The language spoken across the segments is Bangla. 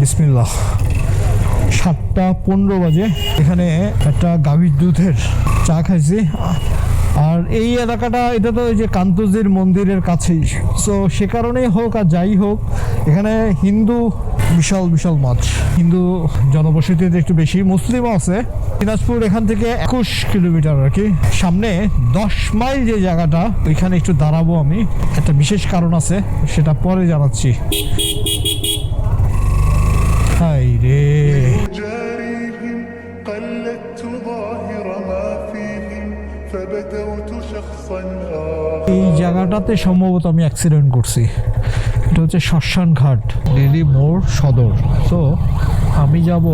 বিসমিল্লাহ। সাতটা পনেরো বাজে। এখানে একটা গাভীর দুধের চা খাইছি। আর এই এলাকাটা, এটা তো ওই যে কান্তজির মন্দিরের কাছেই। সো সে কারণেই হোক আর যাই হোক, এখানে হিন্দু বিশাল বিশাল মাছ। হিন্দু জনবসতিতে একটু বেশি। মুসলিমও আছে। দিনাজপুর এখান থেকে একুশ কিলোমিটার আর কি। সামনে দশ মাইল যে জায়গাটা, ওইখানে একটু দাঁড়াবো আমি। একটা বিশেষ কারণ আছে, সেটা পরে জানাচ্ছি। جاريهم قلدت ظاهر ما فيهم فبدوت شخصا آخر এই জায়গাটাতে সম্ভবত আমি অ্যাক্সিডেন্ট করছি এটা হচ্ছে শ্মশান ঘাট রেলি মোড় সদর তো আমি যাব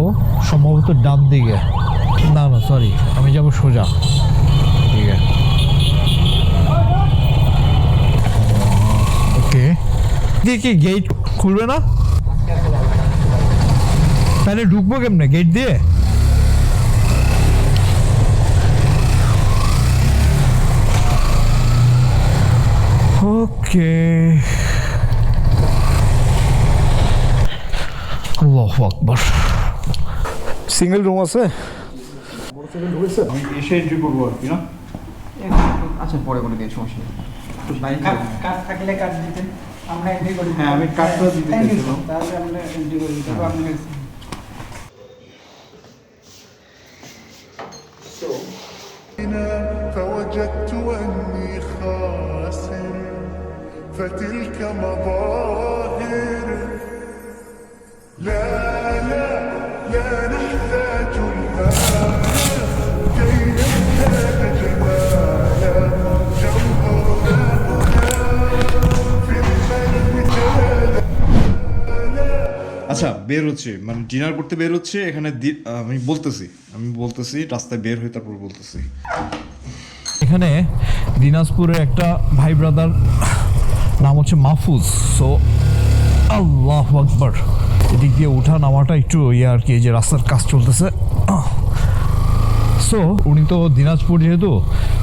সম্ভবত ডান দিকে না না সরি আমি যাব সোজা ঠিক আছে ওকে দিয়ে কি গেট খুলবে না তাহলে ঢুকবো কেমনে? গেট দিয়ে? ওকে আল্লাহু আকবার সিঙ্গেল রুম আছে? আমি এসে এন্ট্রি করব আর কি না? আচ্ছা পরে করে দিন সমস্যা নেই। কাজ থাকলে কাজ দিতেন। আমরা এন্ট্রি করি হ্যাঁ, আমি কার্ডটা দিতে চাইছিলাম। তাহলে আমরা এন্ট্রি করে দিতে আপনি فتلك مظاهر لا لا لا نحتاج الآن كي نزداد جمالا جوهرنا هنا في القلب جلالا আচ্ছা বের হচ্ছে মানে ডিনার করতে বের হচ্ছে এখানে দি- আমি বলতেছি আমি বলতেছি রাস্তায় বের হয়ে তারপর বলতেছি এখানে দিনাজপুরের একটা ভাই ব্রাদার নাম হচ্ছে মাহফুজ। সো আল্লাহ আকবর। এদিক দিয়ে ওঠা নামাটা একটু ইয়ে আর কি যে রাস্তার কাজ চলতেছে। সো উনি তো দিনাজপুর যেহেতু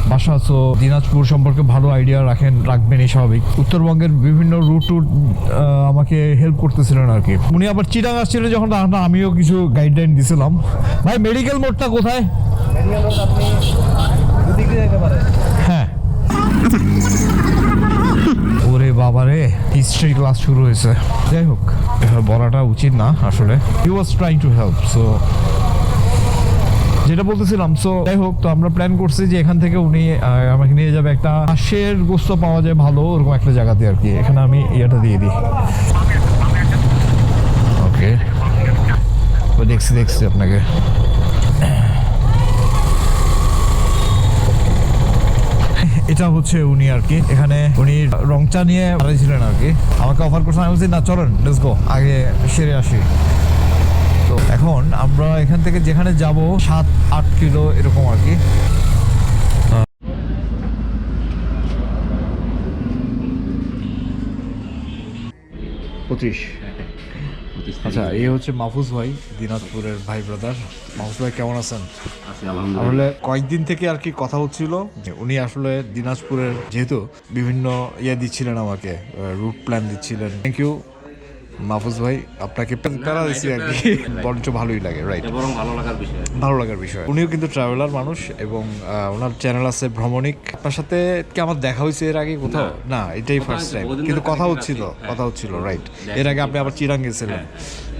বাসা সো দিনাজপুর সম্পর্কে ভালো আইডিয়া রাখেন রাখবেনই স্বাভাবিক। উত্তরবঙ্গের বিভিন্ন রুট টুট আমাকে হেল্প করতেছিলেন আর কি। উনি আবার চিটাং আসছিলেন যখন তখন আমিও কিছু গাইডলাইন দিছিলাম। ভাই মেডিকেল মোড়টা কোথায়? হ্যাঁ। বাবারে হিস্ট্রি ক্লাস শুরু হয়েছে। যাই হোক বলাটা উচিত না আসলে। He was trying to help so যেটা বলতেছিলাম সো যাই হোক, তো আমরা প্ল্যান করছি যে এখান থেকে উনি আমাকে নিয়ে যাবে একটা হাঁসের গোস্ত পাওয়া যায় ভালো, ওরকম একটা জায়গাতে আর কি। এখানে আমি ইয়েটা দিয়ে দিই। ওকে দেখছি দেখছি আপনাকে। এটা হচ্ছে উনি আর কি। এখানে উনি রংচা নিয়ে ছিলেন আর কি। আমাকে অফার করছেন, আমি বলছি, না, চলেন লেটস গো আগে সেরে আসি। তো এখন আমরা এখান থেকে যেখানে যাব, সাত, আট কিলো এরকম আর কি। পঁচিশ। আচ্ছা এই হচ্ছে মাহফুজ ভাই দিনাজপুরের ভাই ব্রাদার মাহফুজ ভাই কেমন আছেন? আসলে কয়েকদিন থেকে আর কি কথা হচ্ছিল উনি আসলে দিনাজপুরের যেহেতু বিভিন্ন ইয়ে দিচ্ছিলেন আমাকে রুট প্ল্যান দিচ্ছিলেন। থ্যাংক ইউ মাহফুজ ভাই আপনাকে প্যারা দিছি আর কি বরঞ্চ ভালোই লাগে রাইট বরং ভালো লাগার বিষয়। ভালো লাগার বিষয়। উনিও কিন্তু ট্রাভেলার মানুষ এবং ওনার চ্যানেল আছে ভ্রমণিক। আপনার সাথে কি আমার দেখা হয়েছে এর আগে কোথাও? না। এটাই ফার্স্ট টাইম কিন্তু কথা হচ্ছিল হ্যাঁ। কথা হচ্ছিল রাইট এর আগে আপনি আবার চিরাং গেছিলেন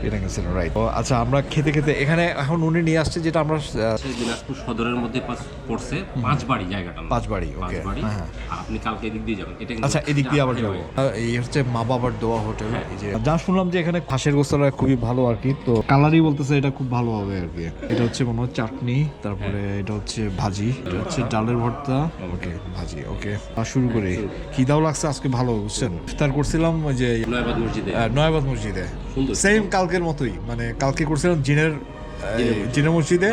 চিরাং গেছিলেন রাইট আচ্ছা আমরা খেতে খেতে এখানে এখন উনি নিয়ে আসছে যেটা আমরা দিনাজপুর সদরের মধ্যে পড়ছে পাঁচ বাড়ি জায়গাটা পাঁচ বাড়ি, বাড়ি। হ্যাঁ, হ্যাঁ। আপনি কালকে এদিক দিয়ে যাবেন। এটা আচ্ছা এদিক দিয়ে আবার যাব। এই হচ্ছে মা বাবার দোয়া হোটেল। এই যে যা শুনলাম যে এখানে খাসের গোস্তটা খুবই ভালো আর কি তো কালারই বলতেছে এটা খুব ভালো হবে আর কি। এটা হচ্ছে মনে হয় চাটনি তারপরে এটা হচ্ছে ভাজি এটা হচ্ছে ডালের ভর্তা। ওকে। ভাজি ওকে। আর শুরু করি। খিদাও লাগছে আজকে ভালো বুঝছেন? ইফতার করছিলাম ওই যে নয়াবাদ মসজিদে। নয়াবাদ মসজিদে। সেম কালকের মতোই মানে কালকে করছিলাম জিনের জিনের মসজিদে।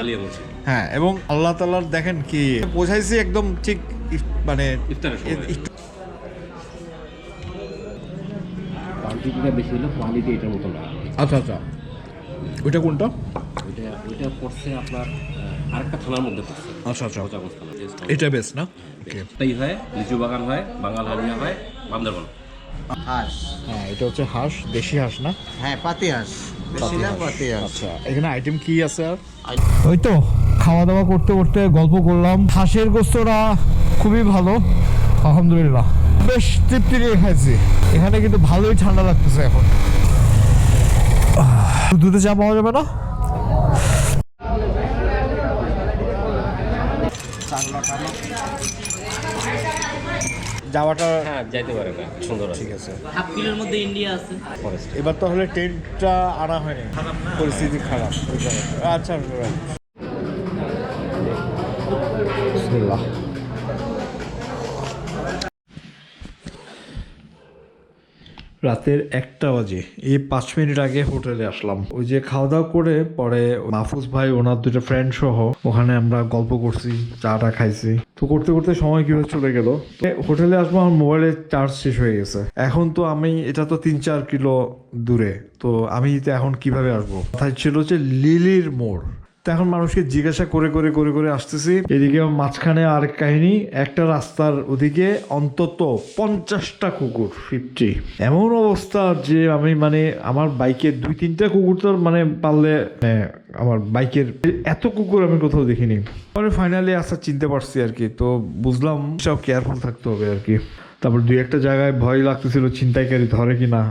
হ্যাঁ এবং আল্লাহ তাল্লাহর দেখেন কি বোঝাইছি একদম ঠিক ইফ- মানে কোয়ান্টিটিটা বেশি হলে কোয়ালিটি এটার মতো না। আচ্ছা আচ্ছা। ওইটা কোনটা? ওইটা ওইটা পড়ছে আপনার আরেকটা থানার মধ্যে পড়ছে। আচ্ছা আচ্ছা। এটা বেস্ট না? হয় লিচু বাগান হয় বাঙাল হারিয়া হয় বান্দরবান। হাঁস। হ্যাঁ এটা হচ্ছে হাঁস দেশি হাঁস না? হ্যাঁ পাতি হাঁস। আচ্ছা এখানে আইটেম কি আছে আর? ওই তো খাওয়া দাওয়া করতে করতে গল্প করলাম। হাঁসের খুবই ভালো আলহামদুলিল্লাহ। বেশ তৃপ্তি নিয়ে খাইছি। এখানে কিন্তু ভালোই ঠান্ডা লাগতেছে এখন। দুধে চা পাওয়া যাবে না? যাওয়াটা হ্যাঁ যাইতে পারে না সুন্দর ঠিক আছে। হাফ কিলোর মধ্যে ইন্ডিয়া আছে। এবার তাহলে টেন্টটা আনা হয়নি। পরিস্থিতি খারাপ। আচ্ছা right. বিসমিল্লাহ। রাতের একটা বাজে। এই পাঁচ মিনিট আগে হোটেলে আসলাম। ওই যে খাওয়া দাওয়া করে পরে মাহফুজ ভাই, ওনার দুটো ফ্রেন্ড সহ ওখানে আমরা গল্প করছি, চাটা খাইছি। তো করতে করতে সময় কীভাবে চলে গেল? হোটেলে আসব, আমার মোবাইলের চার্জ শেষ হয়ে গেছে। এখন তো আমি, এটা তো তিন চার কিলো দূরে। তো আমি এখন কীভাবে আসব? তাই ছিল হচ্ছে লিলির মোড়। তো এখন মানুষকে জিজ্ঞাসা করে করে করে করে আসতেছি। এদিকে মাঝখানে আরেক কাহিনী, একটা রাস্তার ওদিকে অন্তত পঞ্চাশটা কুকুর ফিফটি এমন অবস্থা যে আমি মানে আমার বাইকের দুই, তিনটা কুকুর তো মানে পারলে মানে আমার বাইকের এত কুকুর আমি কোথাও দেখিনি। পরে ফাইনালি আসা চিনতে পারছি আর কি, তো বুঝলাম, সব কেয়ারফুল থাকতে হবে আর কি। তারপর দুই একটা জায়গায় ভয় লাগতেছিল ছিনতাইকারী ধরে কিনা।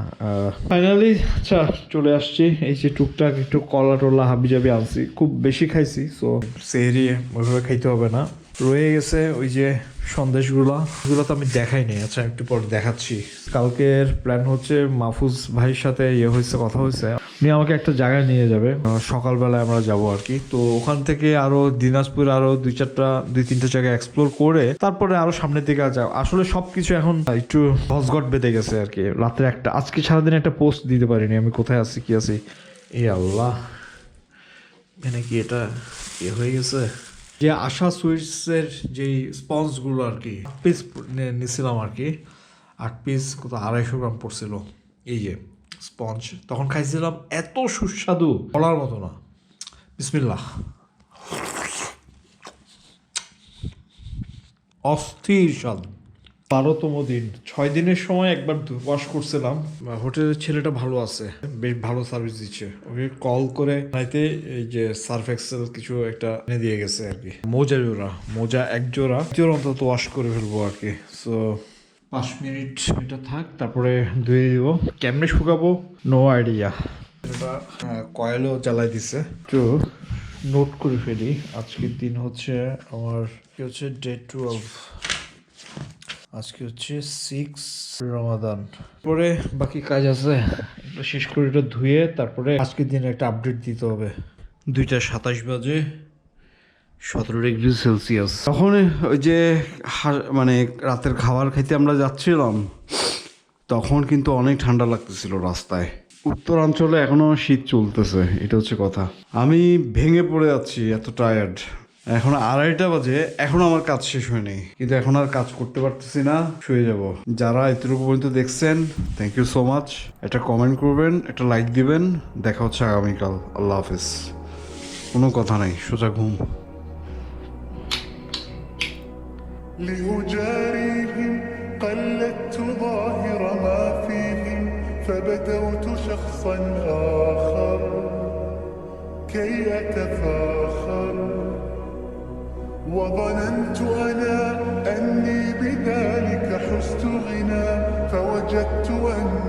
ফাইনালি আচ্ছা চলে আসছি। এই যে টুকটাক একটু কলা টলা হাবি জাবি আনছি। খুব বেশি খাইছি সো সেহরি ওইভাবে খাইতে হবে না। রয়ে গেছে ওই যে সন্দেশগুলা। এগুলো তো আমি দেখাই নাই। আচ্ছা একটু পর দেখাচ্ছি। কালকের প্ল্যান হচ্ছে মাহফুজ ভাইয়ের সাথে ইয়ে হয়েছে, কথা হয়েছে। উনি আমাকে একটা জায়গায় নিয়ে যাবে। সকালবেলায় আমরা যাব আর কি। তো ওখান থেকে আরও দিনাজপুর আরও দুই চারটা, দুই তিনটা জায়গা এক্সপ্লোর করে তারপরে আরও সামনের দিকে যাও আসলে সবকিছু এখন একটু ভসগট বেঁধে গেছে আর কি। রাত্রে একটা, আজকে সারাদিন একটা পোস্ট দিতে পারিনি, আমি কোথায় আছি, কি আছি? এ আল্লাহ। মানে কি এটা এ হয়ে গেছে? যে আশা সুইটসের যেই স্পঞ্জগুলো আর কি পিস নিছিলাম আর কি। আট পিস কত আড়াইশো গ্রাম পড়ছিল। এই যে। স্পঞ্জ। তখন খাইছিলাম এত সুস্বাদু, বলার মতো না। বিসমিল্লাহ। অস্থির স্বাদ। বারোতম দিন। ছয় দিনের সময় একবার ওয়াশ করছিলাম। হোটেলের ছেলেটা ভালো আছে, বেশ ভালো সার্ভিস দিচ্ছে। ওকে কল করে নাইতে এই যে সার্ফ এক্সেল কিছু একটা এনে দিয়ে গেছে আর কি। মোজা জোড়া, মোজা এক জোড়া অন্তত ওয়াশ করে ফেলব আর কি। সো পাঁচ মিনিট, এটা থাক, তারপরে ধুয়ে দিব। কেমনে শুকাবো? নো আইডিয়া কয়েলও জ্বালাই দিছে। তো নোট করে ফেলি। আজকের দিন হচ্ছে আমার কি হচ্ছে ডে টুয়েলভ আজকে হচ্ছে সিক্স রমাদান পরে বাকি কাজ আছে, এটা শেষ করে এটা ধুয়ে তারপরে আজকের দিনে একটা আপডেট দিতে হবে। দুইটা সাতাশ বাজে। সতেরো ডিগ্রি সেলসিয়াস। তখন ওই যে মানে রাতের খাবার খাইতে আমরা যাচ্ছিলাম, তখন কিন্তু অনেক ঠান্ডা লাগতেছিল রাস্তায়। উত্তরাঞ্চলে এখনও শীত চলতেছে, এটা হচ্ছে কথা। আমি ভেঙে পড়ে যাচ্ছি, এত টায়ার্ড এখন আড়াইটা বাজে, এখন আমার কাজ শেষ হয়নি। কিন্তু এখন আর কাজ করতে পারতেছি না, শুয়ে যাব। যারা এতটুকু পর্যন্ত দেখছেন থ্যাংক ইউ সো মাচ একটা কমেন্ট করবেন, একটা লাইক দিবেন। দেখা হচ্ছে আগামীকাল। আল্লাহ হাফেজ। কোনো কথা নাই, সোজা ঘুম। لأجاريهم قلدت ظاهر ما فيهم فبدوت شخصا آخر كي أتفاخر. وظننت أنا أني بذلك حزت غنى فوجدت أني